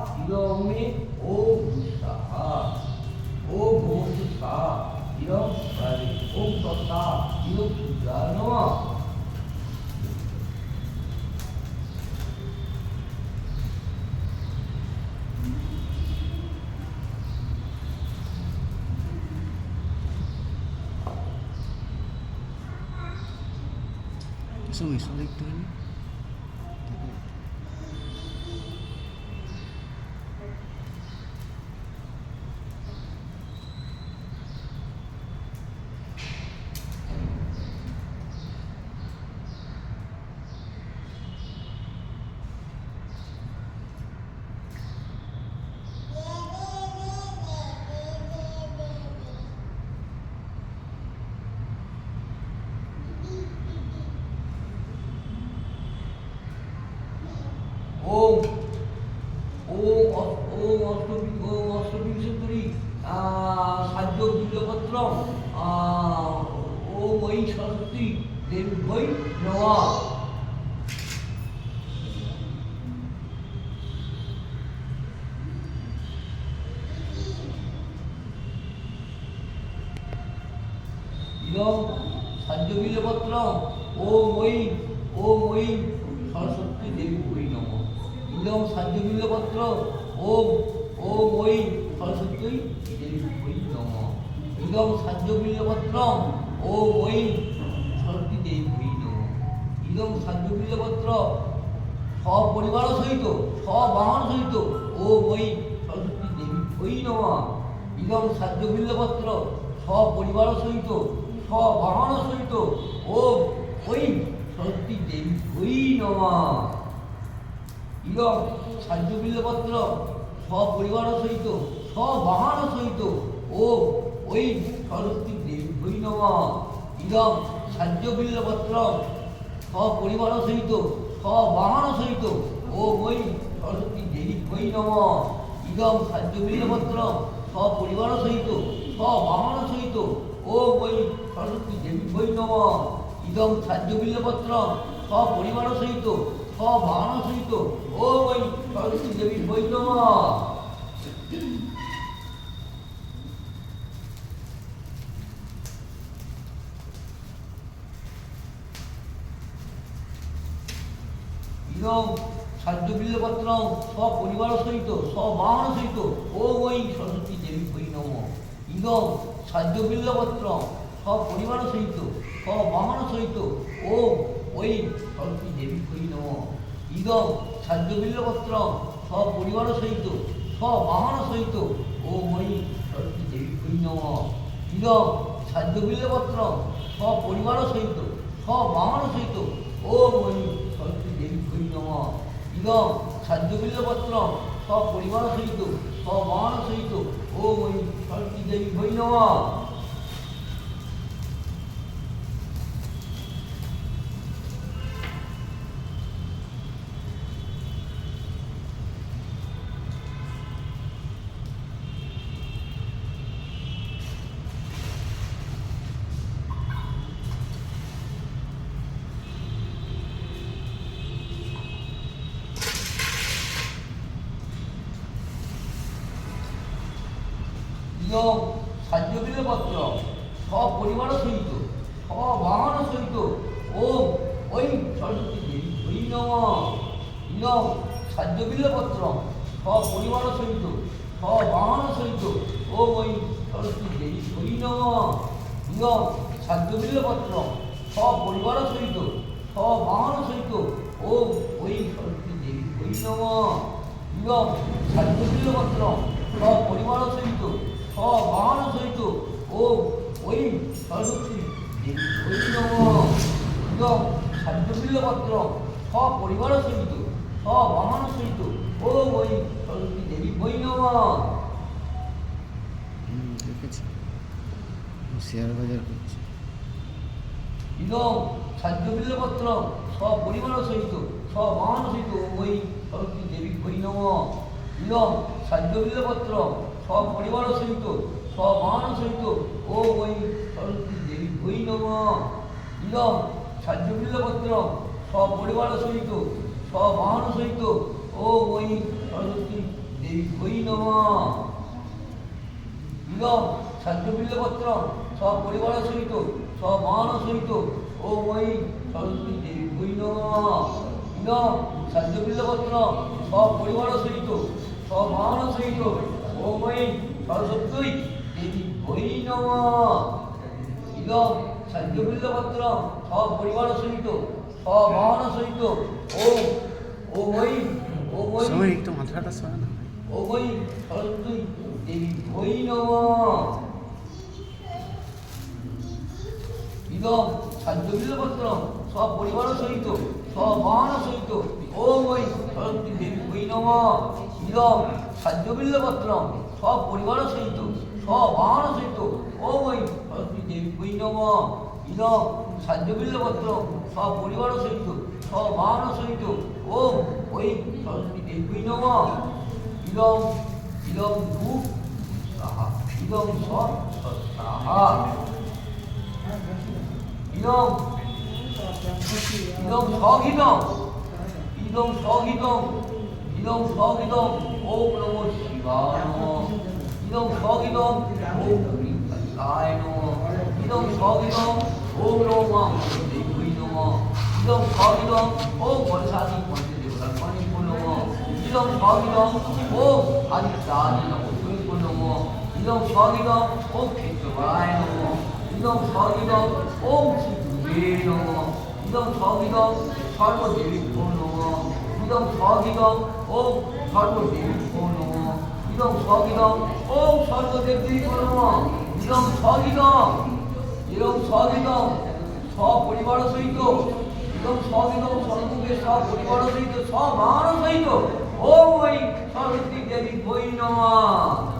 স্বাহা ইদং মে ওম ভূ স্বাহা ওম ভূ স্বাহা ইদং স্বাহা ওম তথা ইদং সূর্যায় নমঃ এসো এসো একটুখানি ওম ওম অ- ওম অষ্টবি ওম অষ্টবিংশতুরি সাহায্য বিল্লপত্র ওম ওই সরস্বতী দেবী বই নমা। ইদম সাহায্য বিল্লপত্র ওম ওই ওম ওই সরস্বতী দেবী বই নম ইদম সাহায্য বিল্লপত্র ওম ওম ওই সরস্বতী দেবী নম। ইদম সাহায্য বিল্লপত্র ওম ওই সরস্বতী দেবী বই নম। ইদম সাহায্য বিল্লপত্র সপরিবার সহিত, সবাহন সহিত ওম ওই সরস্বতী দেবী বই নম। ইদম সাহায্য বিল্লপত্র সপরিবার সহিত সবাহন সহিত ওম ওই সরস্বতী দেবী বই নমা। ইদম সাহায্য বিল্লপত্র সপরিবার সহিত সবাহন সহিত, ওম ওই সরস্বতী দেবী নমা। ইদম সাহায্য বিল্লপত্র সপরিবার সহিত সবাহন সহিত, ওম ওই সরস্বতী দেবী নমা। ইদম সাহায্য বিল্লপত্র সপরিবার সহিত সবাহন সহিত, ওম ওই সরস্বতী দেবী বই নমা ইদম সাহায্য বিল্লপত্র সপরিবার সহিত সবাহন সহিত ওম ওই সরস্বতী দেবী বই নমা। ইদম সাহায্য বিল্লপত্র সপরিবার সহিত সবাহন সহিত ওম ওই সরস্বতী দেবী বই নম। ইদম, সাহায্য বিল্লপত্র সপরিবার সহিত সবাহন সহিত ওম ওই সরস্বতী দেবী নম ইদম, সাহায্য বিল্লপত্র সপরিবার সহিত সবাহন সহিত ওম ওই সরস্বতী দেবী নম ইদম, সাহায্য বিল্লপত্র সপরিবার সহিত সবাহন সহিত ওম ওই সরস্বতী দেবী বই নম ইদম সাহায্য বিল্লপত্র সপরিবার সহিত সবাহন সহিত ওম ওই সরস্বতী দেবী বই নম ইয়ং সাহায্য বিলপত্র সপরিবার সহিত সবাহন সহিত ওম ওই সরস্বতী দেবী ওই নম ইয়ং সাহায্য বিলপত্র সপরিবার সহিত সবাহন সহিত ওম ওই সরস্বতী দেবী ওই নম ইয়ং সাহায্য বিলপত্র সপরিবার সহিত সবাহন সহিত ওম ওই সরস্বতী দেবী ওই নম ইয়ং সাহায্য বিলপত্র সপরিবার সহিত সবাহন সহিত ও ওই সরস্বতী দেবী ওই নম ইদম সাহায্যবিল্লপত্র সপরিবার সহিত সবাহন সহিত ও ওই সরস্বতী দেবী দেখেছি। শেয়ার বাজার করছে। ইদম সাহায্য বিল্লপত্র সপরিবার সহিত সবাহন সহিত ওই সরস্বতী দেবী হই নম ইলম সাহায্য বিল্লপত্র সপরিবার সহিত সবাহন সহিত ও ওই সরস্বতী দেবী হই নম, ইলম সাহায্য বিল্লপত্র সপরিবার সহিত সবাহন সহিত ও ওই সরস্বতী দেবী হই নম। ইদম সাহায্যবিল্লপত্র সপরিবার সহিত সমান সহিত ও মই সরস্বতী দেবী বই ইদম সাহায্যবিল্লপত্র সপরিবার সহিত সমান সহিত ও মই সরস্বতী দেবী, বই ইদম সাহায্যবিল্লপত্র সপরিবার সহিত সমান সহিত ও ও মই ও মই সবাই একটু মাথাটা সরা না ওই সরস্বতী দেবী ওই নম, ইদম সাহায্যবিল্লপত্র সব পরিবার সহিত সবান সহিত ও ওই সরস্বতী দেবী ওই নম, ইদম সাহায্যবিল্লপত্র সব পরিবার সহিত সবান সহিত ও ওই সরস্বতী দেবী ওই নম ইদম সাহায্যবিল্লপত্র সব পরিবার সহিত সবান সহিত ও ওই সরস্বতী দেবী ওই নম ইদম ইদম ভূ, সাহা, ইদম সাহা ইদম ইদম সগিদম ইদম 이놈 저기놈 오그놈 시바노 이놈 저기놈 오그림 사이노 이놈 저기놈 오그놈아 이놈 저기놈 오권사니 권세대보다 권이불놈어 이놈 저기놈 오 아직사니놈 불불놈어 이놈 저기놈 오 개쩌바이놈어 이놈 저기놈 오 지구비놈어 이놈 저기놈 설거지 불놈어 ইদম সগিদম ওম সর্বদেবীভ্যো নমঃ ইদম সগিদম ওম সর্বদেবীভ্যো নমঃ ইদম সগিদম ইদম সগিদম সপরিবার সহিত। ইদম সগিদম সর্বকে সপরিবার সহিত সমান সহিত। ওম ওই সরস্বতী দেবী বৈ নমঃ।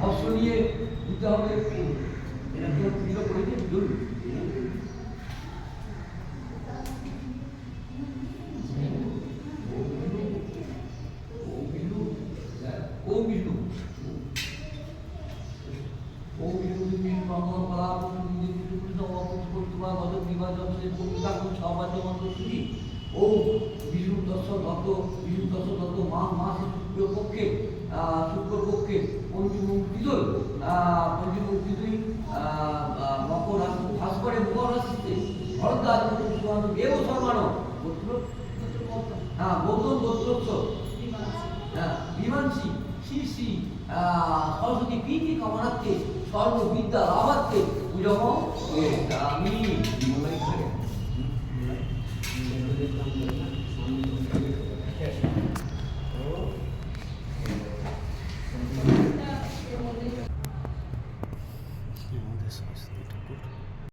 ভস্য নিয়ে দিতে হবে এটা তো দিল করেছে জরুরি ও বিলু ও বিষ্ণু দত্ত বিষ্ণু দত্ত আহ, শুক্লপক্ষে পঞ্চমুখ তিদল পঞ্চমুখ তিদুই মকর ভাস্করে মকর রাশিতে ভরদ্বাজ সুহানু গোত্র হ্যাঁ গৌতম গোত্রোৎস হ্যাঁ শ্রী শ্রী সরস্বতী প্রীতি কামনার্থে সর্ববিদ্যা লাভার্থে পুজম আমি Thank you.